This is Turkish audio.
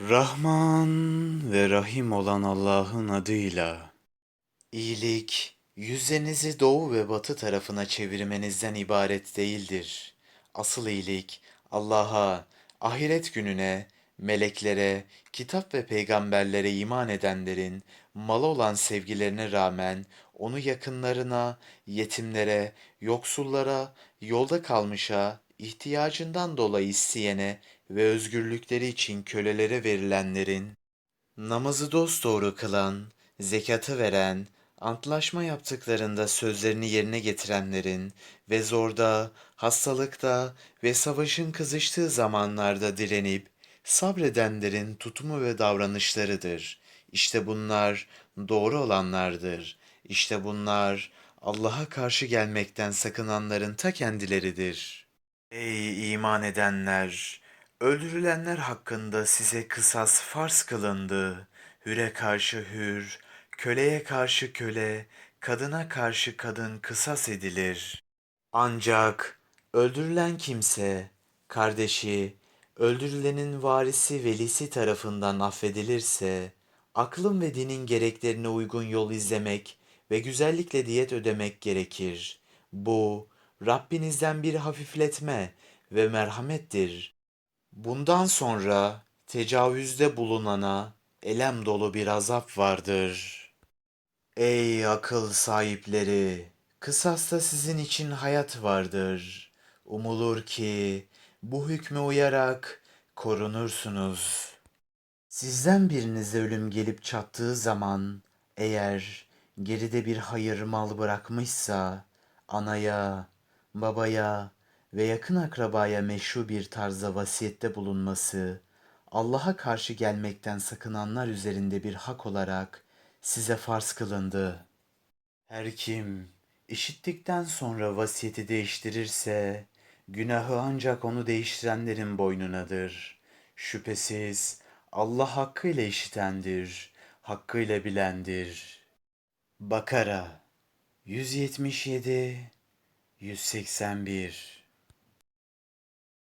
Rahman ve Rahim olan Allah'ın adıyla. İyilik, yüzlerinizi doğu ve batı tarafına çevirmenizden ibaret değildir. Asıl iyilik, Allah'a, ahiret gününe, meleklere, kitap ve peygamberlere iman edenlerin malı olan sevgilerine rağmen onu yakınlarına, yetimlere, yoksullara, yolda kalmışa, ihtiyacından dolayı isteyene ve özgürlükleri için kölelere verilenlerin, namazı dosdoğru kılan, zekatı veren, antlaşma yaptıklarında sözlerini yerine getirenlerin ve zorda, hastalıkta ve savaşın kızıştığı zamanlarda direnip sabredenlerin tutumu ve davranışlarıdır. İşte bunlar doğru olanlardır. İşte bunlar Allah'a karşı gelmekten sakınanların ta kendileridir. Ey iman edenler! Öldürülenler hakkında size kısas farz kılındı. Hüre karşı hür, köleye karşı köle, kadına karşı kadın kısas edilir. Ancak öldürülen kimse, kardeşi, öldürülenin varisi velisi tarafından affedilirse, aklın ve dinin gereklerine uygun yol izlemek ve güzellikle diyet ödemek gerekir. Bu, Rabbinizden bir hafifletme ve merhamettir. Bundan sonra tecavüzde bulunana elem dolu bir azap vardır. Ey akıl sahipleri! Kısasta sizin için hayat vardır. Umulur ki bu hükme uyarak korunursunuz. Sizden birinize ölüm gelip çattığı zaman eğer geride bir hayır mal bırakmışsa anaya, babaya ve yakın akrabaya meşru bir tarzda vasiyette bulunması Allah'a karşı gelmekten sakınanlar üzerinde bir hak olarak size farz kılındı. Her kim işittikten sonra vasiyeti değiştirirse günahı ancak onu değiştirenlerin boynunadır. Şüphesiz Allah hakkıyla işitendir, hakkıyla bilendir. Bakara 177 181